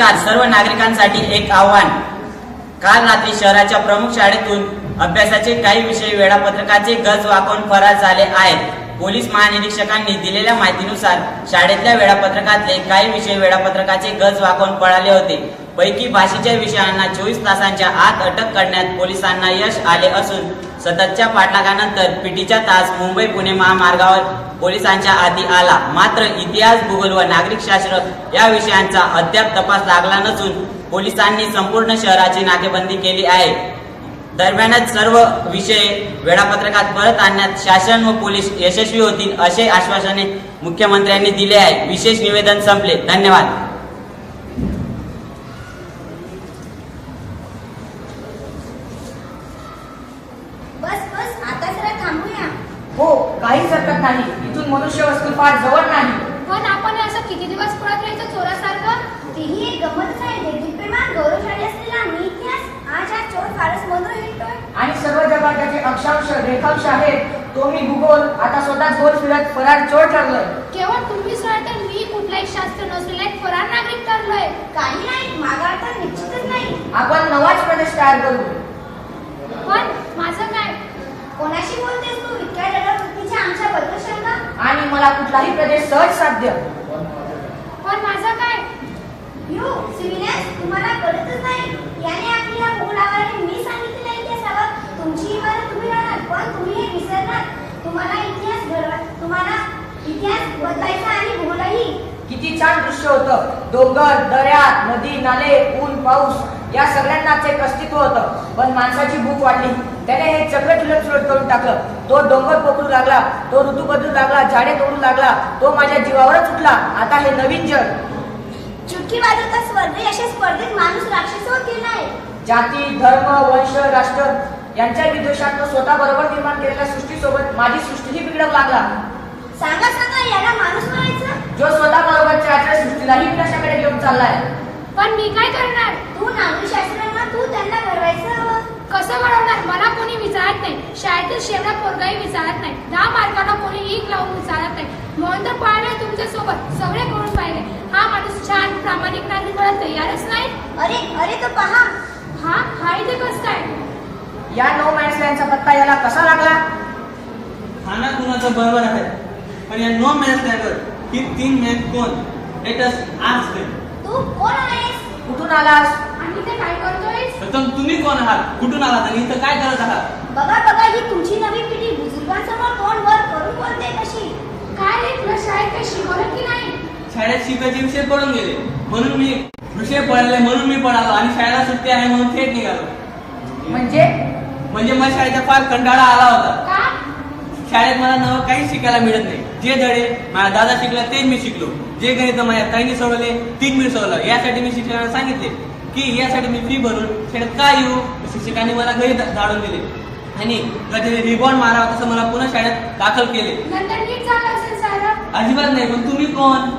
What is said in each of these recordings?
नमस्कार. सर्व नागरिकांसाठी एक आव्हान. काल रात्री शहराच्या प्रमुख शाळेतून अभ्यासाचे काही विषय वेळापत्रकाचे गज वाकवून फरार झाले आहेत. पोलीस महानिरीक्षकांनी दिलेल्या माहितीनुसार शाळेतल्या वेळापत्रकातले काही विषय वेळापत्रकाचे गज वाकवून पळाले होते. पैकी भाषेच्या विषयांना चोवीस तासांच्या आत अटक करण्यात पोलिसांना यश आले असून सततच्या पाठलागानंतर पिटीचा तास मुंबई पुणे महामार्गावर पोलिसांच्या आधी आला. मात्र इतिहास भूगोल व नागरिकशास्त्र या विषयांचा अद्याप तपास लागला नसून पोलिसांनी संपूर्ण शहराची नाकेबंदी केली आहे. दरम्यानच सर्व विषय वेळापत्रकात परत आणण्यात शासन व पोलीस यशस्वी होतील असे आश्वासने मुख्यमंत्र्यांनी दिले आहे. विशेष निवेदन संपले. धन्यवाद. हरकत नाही. इथून मनुष्य वस्तू फार जवळ नाही. पण आपण असं किती दिवस पळत राहायचं चोरासारखं? तेही एक गमतच आहे. देदीप्रेमान गौरवशाली असलेला मी इतिहास आज हा चोर फारच मधुर हिंडतोय आणि सर्व जगात त्याचे अक्षांश रेखांश आहेत तो मी भूगोल आता स्वतःच गोल फिरत फरार चोर ठरलोय. केवळ तुम्हीच नाही तर मी कुठलाही शास्त्र नसलेला एक फरार नागरिक ठरलोय. काही नाही मागा तर निश्चितच नाही. आपण नवाच प्रदेश तयार करू पण माझं काय कोणाशी बोलतेस तू इतक्या जगात वृत्तीच्या आमच्या बद्दल शंका आणि मला कुठलाही प्रदेश सहज साध्य. पण माझं काय? यू सिव्हिलियन्स तुम्हाला कळतच नाही. याने मी इतिहासावर तुमची इमारत तुम्ही राहणार पण तुम्ही हे विसरणार. तुम्हाला इतिहास घडवा तुम्हाला इतिहास बदलायचा आणि भूगोलही किती छान दृश्य होतं. डोंगर दऱ्या नदी नाले ऊन पाऊस. या सगळ्यांनाच एक अस्तित्व होतं. पण माणसाची भूक वाढली. त्याने हे चक्र चुलट करून टाकलं. तो डोंगर पोकळू लागला. तो ऋतू बदलू लागला. झाडे तोडू लागला. तो माझ्या जीवावरच उठला. आता हे नवीन जग. चुटकी वाजवता स्पर्धे अशा स्पर्धेत माणूस राक्षस होत गेलाय जाती धर्म वंश राष्ट्र यांच्या विद्वेषात तो स्वतः बरोबर निर्माण केलेल्या सृष्टीसोबत माझी सृष्टीही बिघडवू लागला. सांगा सांगा याला माणूस म्हणायचं? जो स्वतः बरोबरच्या आजच्या सृष्टीलाही विनाशाकडे घेऊन चाललाय? पण मी काय करणार? तू नागरिकशास्त्रांना तू त्यांना घडवायचं हवं. कसं घडवणार मला कोणी विचारत नाही. शाळेतील शेवटा पोरगाही विचारत नाही. दहा मार्काला कोणी एक लावून विचारत नाही. म्हणून तर पाहिलंय तुमच्यासोबत सगळे करून पाहिले. हा माणूस छान प्रामाणिक नागरिक तयारच नाही. अरे अरे तो पहा. हा हा इथे कसं काय या नो मॅन्स लँडचा पत्ता याला कसा लागला? खाना कुणाचं बरोबर आहे. पण या नो मॅच लँडवर ही तीन मॅच कोण? लेट अस आज तू कोण आहेस? कुठून आलास? आणि ते काय करतोय प्रथम तुम्ही कोण आहात? कुठून आलात आणि इथं काय करत आहात? बघा बघा ही तुमची नवी पिढी बुजुर्गांसमोर तोंड वर करून बोलते कशी. काय रे तुला शाळेत काही शिकवलं की नाही? शाळेत शिकायचे विषय पडून गेले. म्हणून मी विषय पडले म्हणून मी पडालो आणि शाळेला सुट्टी आहे म्हणून थेट निघालो. म्हणजे? म्हणजे मला शाळेचा फार कंटाळा आला होता. शाळेत मला नवं काहीच शिकायला मिळत नाही. जे धडे माझा दादा शिकला तेच मी शिकलो. जे गणित माझ्या ताईने सोडवले तीच मी सोडवलं. यासाठी मी शिक्षकांना सांगितले की यासाठी मी फी भरून शाळेत का येऊ? शिक्षकांनी मला घरी धाडून दिले. आणि कधी रिबॉन्ड मारावा तसं मला पुन्हा शाळेत दाखल केले. अजिबात नाही पण तुम्ही कोण?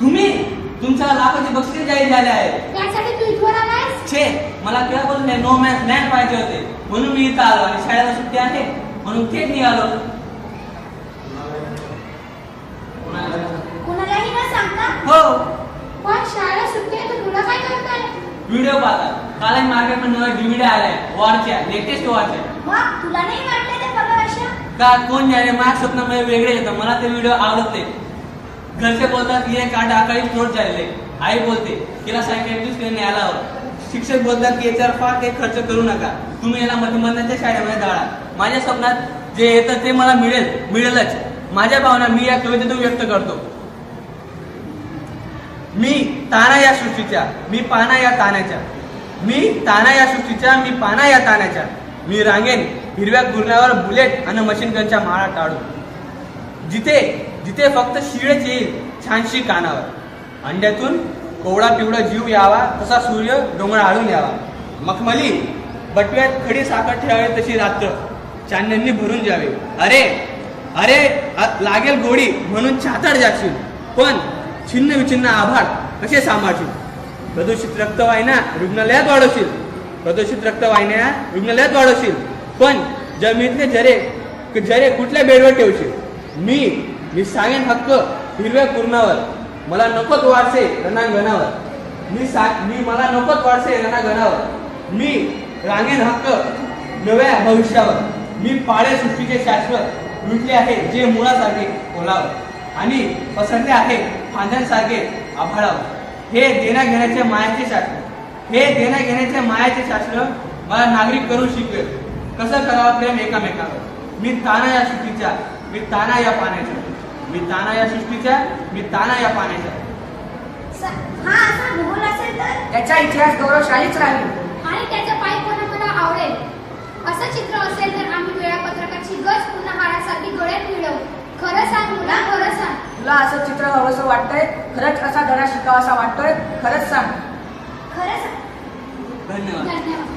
तुम्ही? तुमच्या लाखाचे बक्षीस जाहीर झाले आहे. त्यासाठी तू इथवर आलायस? छे मला केव्हापासून नाही नो मॅथ लँड पाहिजे होते. म्हणून मी इथं आलो आणि शाळेला सुट्टी आहे. म्हणून थेट निघालो कुणालाही न सांगता? हो. पण शाळेला सुट्टी आहे तर तुला काय करताय व्हिडिओ पाहता. काल मार्केटमध्ये डीव्हीडी आल्या. वॉरच्या लेटेस्ट वॉरच्या. मग तुला नाही वाटलं ते बघा अशा? का? कोण जाणे? माझ्या स्वप्नामध्ये वेगळे येतं. मला ते व्हिडिओ आवडत. नाही घरचे बोलतात की हे कार्ड अकाळी फ्लोट झालेले आई बोलते तिला सायकॅट्रिस्टकडे न्यायला हवं. शिक्षक बोलतात की याच्यावर फार काही खर्च करू नका. तुम्ही याला मध्यमंत्र्यांच्या शाळेमध्ये जाळा माझ्या स्वप्नात जे येतं ते मला मिळेल मिळेलच. माझ्या भावना मी या कवितेतून व्यक्त करतो. मी ताना या सृष्टीच्या मी पाना या तानाच्या मी ताना या सृष्टीच्या मी पाना या तानाच्या मी रांगेन हिरव्या गुरण्यावर बुलेट आणि मशीन गनच्या माळा टाळू जिथे जिथे फक्त शिळच येईल छानशी कानावर. अंड्यातून कोवळा पिवळा जीव यावा तसा सूर्य डोंगर आळून यावा. मखमली बटव्यात खडी साखर ठेवावी तशी रात्र. चांदण्यांनी भरून जावे. अरे अरे लागेल गोडी म्हणून छातड जाशील पण छिन्न विछिन्न आभार कसे सांभाळशील? प्रदूषित रक्तवाहिन्या रुग्णालयात वाढवशील. प्रदूषित रक्तवाहिन्या रुग्णालयात वाढवशील. पण जमिनीतले झरे झरे कुठल्या बेडवर ठेवशील? मी मी सांगेन हक्क हिरव्या कुरणावर. मला नकोत वारसे रणांगणावर. मी सा मी मला नकोत वारसे रणांगणावर. मी रांगेन हक्क नव्या भविष्यावर. मी पाळे सृष्टीचे शाश्वत लुटले आहे जे मुळासारखे ओलावर आणि पसरले आहे फांद्यांसारखे आभाळावर. हे देण्या घेण्याचे मायाचे शास्त्र. हे देण्या घेण्याचे मायाचे शास्त्र मला नागरिक करून शिकवेल. कसं करावं प्रेम एकामेकावर? मी ताना या सृष्टीच्या मी ताना या पाण्याच्या मी ताना या सृष्टीच्या मी ताना या पाण्याच्या स- हा असा भूगोल असेल तर? त्याचा इतिहास गौरवशालीच राहील. आणि त्याचं पायपण मला आवडेल? असं चित्र असेल तर आम्ही वेळापत्रकाची गज पुन्हा हारासारखी डोळ्यात मिळवू. खरं सांग मुला खरं सांग. तुला असं चित्र हवंसं वाटतंय? खरंच असा धडा शिकावासा वाटतोय? खरंच सांग. खरंच धन्यवाद. धन्यवाद.